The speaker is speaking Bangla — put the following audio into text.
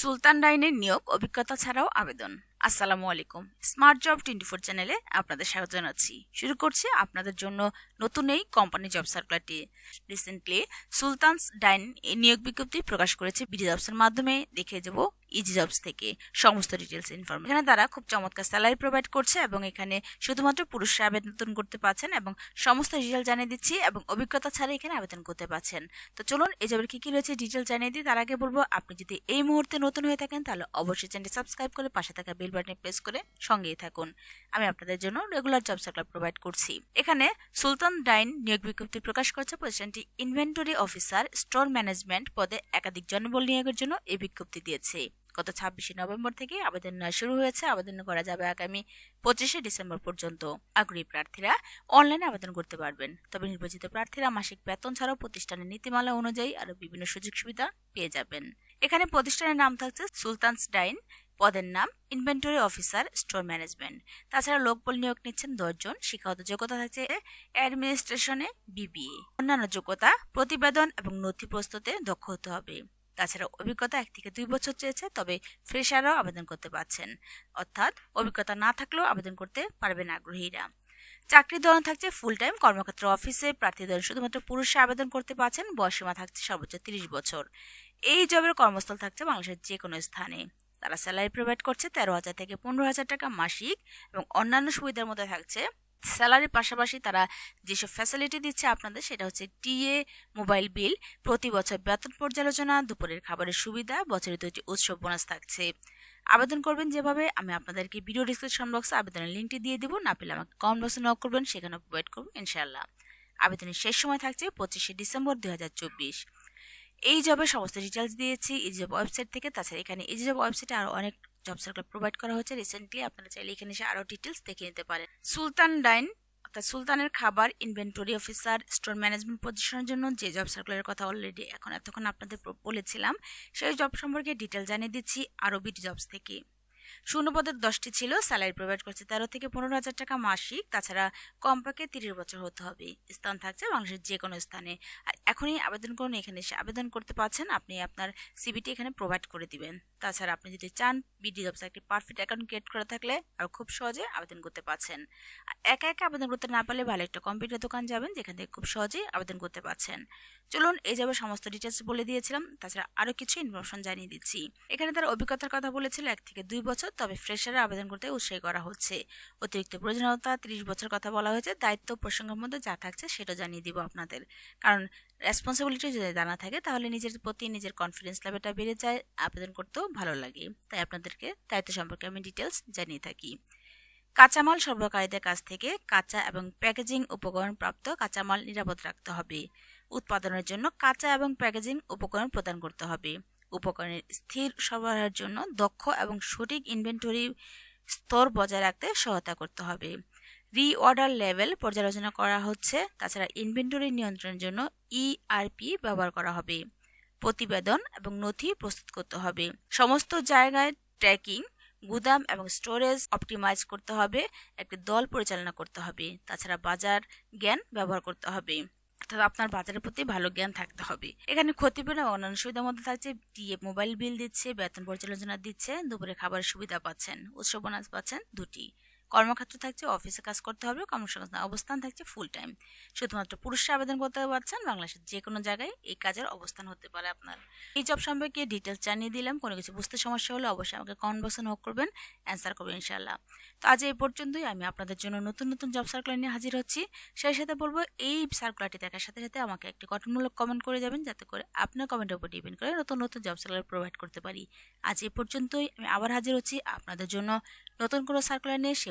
সুলতান ডাইনের নিয়োগ অভিজ্ঞতা ছাড়াও আবেদন। আসসালামু আলাইকুম। স্মার্ট জব টোয়েন্টি ফোর চ্যানেলে আপনাদের স্বাগত জানাচ্ছি। শুরু করছি আপনাদের জন্য নতুন এই কোম্পানি জব সার্কুলারটি রিসেন্টলি সুলতানস ডাইন এই নিয়োগ বিজ্ঞপ্তি প্রকাশ করেছে বিডি জবসের মাধ্যমে। দেখে যাব ইজি জবস থেকে সমস্ত ডিটেলস ইনফরমেশন এখানে তারা খুব চমৎকার স্যালারি প্রোভাইড করছে এবং এখানে শুধুমাত্র পুরুষরা আবেদন করতে পারছেন এবং সমস্ত ডিটেল জানিয়ে দিচ্ছি এবং অভিজ্ঞতা ছাড়া এখানে আবেদন করতে পারছেন। তো চলুন এই জবের কি কি রয়েছে ডিটেল জানিয়ে দিই। তার আগে বলব, আপনি যদি এই মুহূর্তে নতুন হয়ে থাকেন, তাহলে অবশ্যই চ্যানেলটি সাবস্ক্রাইব করে পাশে থাকা বেল বাটনে প্রেস করে সঙ্গেই থাকুন। আমি আপনাদের জন্য রেগুলার জব সার্কুলার প্রোভাইড করছি। এখানে সুলতান ডাইন নিয়োগ বিজ্ঞপ্তি প্রকাশ করেছে। প্রতিষ্ঠানটি ইনভেন্টরি অফিসার স্টোর ম্যানেজমেন্ট পদে একাধিক জনবল নিয়োগের জন্য এই বিজ্ঞপ্তি দিয়েছে। গত ছাব্বিশে নভেম্বর থেকে আবেদন নেওয়া শুরু হয়েছে। আবেদন করা যাবে আগামী পঁচিশে ডিসেম্বর পর্যন্ত। আগ্রহী প্রার্থীরা অনলাইনে আবেদন করতে পারবেন। তবে নির্বাচিত প্রার্থীরা মাসিক বেতন ছাড়াও প্রতিষ্ঠানের নীতিমালা অনুযায়ী আরও বিভিন্ন সুযোগ সুবিধা পেয়ে যাবেন। এখানে প্রতিষ্ঠানের নাম থাকছে সুলতানস ডাইন। পদের নাম ইনভেন্টরি অফিসার স্টোর ম্যানেজমেন্ট তাছাড়া লোকবল নিয়োগ নিচ্ছেন দশজন শিক্ষাগত যোগ্যতা থাকছে অ্যাডমিনিস্ট্রেশনে বিবিএ অন্যান্য যোগ্যতা, প্রতিবেদন এবং নথি প্রস্তুতে দক্ষ হতে হবে। তাছাড়া অভিজ্ঞতা এক থেকে দুই বছর চেয়েছে, তবে ফ্রেশাররাও আবেদন করতে পারছেন। অর্থাৎ অভিজ্ঞতা না থাকলেও আবেদন করতে পারবেন আগ্রহীরা। চাকরির ধরন থাকছে ফুল টাইম কর্মক্ষেত্র অফিসে। প্রার্থীদের শুধুমাত্র পুরুষরা আবেদন করতে পারছেন বয়সীমা থাকছে সর্বোচ্চ তিরিশ বছর। এই জবের কর্মস্থল থাকছে বাংলাদেশের যে কোনো স্থানে। তারা স্যালারি প্রোভাইড করছে তেরো হাজার থেকে পনেরো হাজার টাকা মাসিক এবং অন্যান্য সুবিধার মধ্যে থাকছে। স্যালারির পাশাপাশি তারা যেসব ফ্যাসিলিটি দিচ্ছে আপনাদের সেটা হচ্ছে টিএ মোবাইল বিল প্রতি বছর বেতন পর্যালোচনা, দুপুরের খাবারের সুবিধা, বছরে দুটি উৎসব বোনাস থাকছে। আবেদন করবেন যেভাবে, আমি আপনাদেরকে ভিডিও ডিসক্রিপশন বক্সে আবেদনের লিঙ্কটি দিয়ে দেবো। না পেলে আমাকে কমেন্ট বক্সে নক করবেন সেখানে প্রোভাইড করব ইনশাল্লাহ আবেদনের শেষ সময় থাকছে পঁচিশে ডিসেম্বর দুই হাজার চব্বিশ। এই জবের সমস্ত ডিটেলস দিয়েছি, এই জব ওয়েবসাইট থেকে। তাছাড়া এখানে এই জব ওয়েবসাইটে আরও অনেক জব সার্কুলার প্রোভাইড করা হয়েছে। রিসেন্টলি আপনারা চাইলে এখানে এসে আরও ডিটেলস দেখে নিতে পারেন। সুলতান ডাইন, অর্থাৎ সুলতানের খাবার ইনভেন্টরি অফিসার স্টোর ম্যানেজমেন্ট পজিশনের জন্য যে জব সার্কুলারের কথা অলরেডি এখন এতক্ষণ আপনাদের বলেছিলাম, সেই জব সম্পর্কে ডিটেল জানিয়ে দিচ্ছি। আরও বিটি জবস থেকে। শূন্যপদের দশটি ছিল, স্যালারি প্রোভাইড করছে তেরো থেকে পনেরো হাজার টাকা মাসিক, তাছাড়া কমপক্ষে তিরিশ বছর হতে হবে। স্থান থাকছে বাংলাদেশের যে কোনো স্থানে এখনই আবেদন করুন, এখানে এসে আবেদন করতে পারছেন, আপনি আপনার সিবিটি এখানে প্রোভাইড করে দিবেন। তাছাড়া আপনি যদি চান, বিডি জবস একটি পারফেক্ট অ্যাকাউন্ট ক্রিয়েট করা থাকলে আর খুব সহজে আবেদন করতে পারছেন। একা একা আবেদন করতে না পারলে ভালো একটা কম্পিউটার দোকান যাবেন, যেখান থেকে খুব সহজেই আবেদন করতে পারছেন। চলুন, এই যাবে সমস্ত ডিটেলস বলে দিয়েছিলাম, তাছাড়া আরও কিছু ইনফরমেশন জানিয়ে দিচ্ছি। এখানে তার অভিজ্ঞতার কথা বলেছিল, এক থেকে দুই বছর, তবে ফ্রেশারে আবেদন করতে উৎসাহী করা হচ্ছে। অতিরিক্ত প্রয়োজনীয়তা, ত্রিশ বছর কথা বলা হয়েছে, দায়িত্ব প্রসঙ্গের মধ্যে যা থাকছে সেটা জানিয়ে দিব আপনাদের। কারণ রেসপন্সিবিলিটি যদি জানা থাকে, তাহলে নিজের প্রতি নিজের কনফিডেন্স লেভেলটা বেড়ে যায়, আবেদন করতেও ভালো লাগে। তাই আপনাদেরকে দায়িত্ব সম্পর্কে আমি ডিটেলস জানিয়ে থাকি। কাঁচামাল সরবরাহকারীদের কাছ থেকে কাঁচা এবং প্যাকেজিং উপকরণ প্রাপ্ত কাঁচামাল নিরাপদ রাখতে হবে। উৎপাদনের জন্য কাঁচা এবং প্যাকেজিং উপকরণ প্রদান করতে হবে। উপকরণের স্থির সরবরাহের জন্য দক্ষ এবং সঠিক ইনভেন্টরি স্তর বজায় রাখতে সহায়তা করতে হবে। রিঅর্ডার লেভেল পর্যালোচনা করা হচ্ছে। তাছাড়া ইনভেন্টরি নিয়ন্ত্রণের জন্য ইআরপি ব্যবহার করা হবে। প্রতিবেদন এবং নথি প্রস্তুত করতে হবে। সমস্ত জায়গায় ট্র্যাকিং গুদাম এবং স্টোরেজ অপটিমাইজ করতে হবে, একটি দল পরিচালনা করতে হবে। তাছাড়া বাজার জ্ঞান ব্যবহার করতে হবে। অর্থাৎ আপনার বাজারের প্রতি ভালো জ্ঞান থাকতে হবে। এখানে ক্ষতিপূরণ এবং অন্যান্য সুবিধার মধ্যে থাকছে ডিএ মোবাইল বিল দিচ্ছে, বেতন পর্যালোচনা দিচ্ছে, দুপুরে খাবারের সুবিধা পাচ্ছেন, উৎসব বোনাস পাচ্ছেন দুটি। কর্মক্ষেত্র থাকছে, অফিসে কাজ করতে হবে, কর্মসংস্থান অবস্থান থাকছে ফুল টাইম শুধুমাত্র পুরুষরা আবেদন করতে পারছেন, বাংলাদেশের যে কোনো জায়গায় এই কাজের অবস্থান হতে পারে আপনার। এই জব সম্পর্কে ডিটেলস জানিয়ে দিলাম, কোনো কিছু বুঝতে সমস্যা হলে অবশ্যই আমাকে কমেন্ট বক্সে করবেন অ্যান্সার করবেন ইনশাল্লাহ তো আজ এই পর্যন্তই, আমি আপনাদের জন্য নতুন নতুন জব সার্কুলার নিয়ে হাজির হচ্ছি। সেই সাথে বলব, এই সার্কুলারটি দেখার সাথে সাথে আমাকে একটি গঠনমূলক কমেন্ট করে যাবেন, যাতে করে আপনার কমেন্টের উপর ডিপেন্ড করে নতুন নতুন জব সার্কুলার প্রোভাইড করতে পারি। আজ এই পর্যন্তই, আমি আবার হাজির হচ্ছি আপনাদের জন্য নতুন কোনো সার্কুলার নিয়ে, সে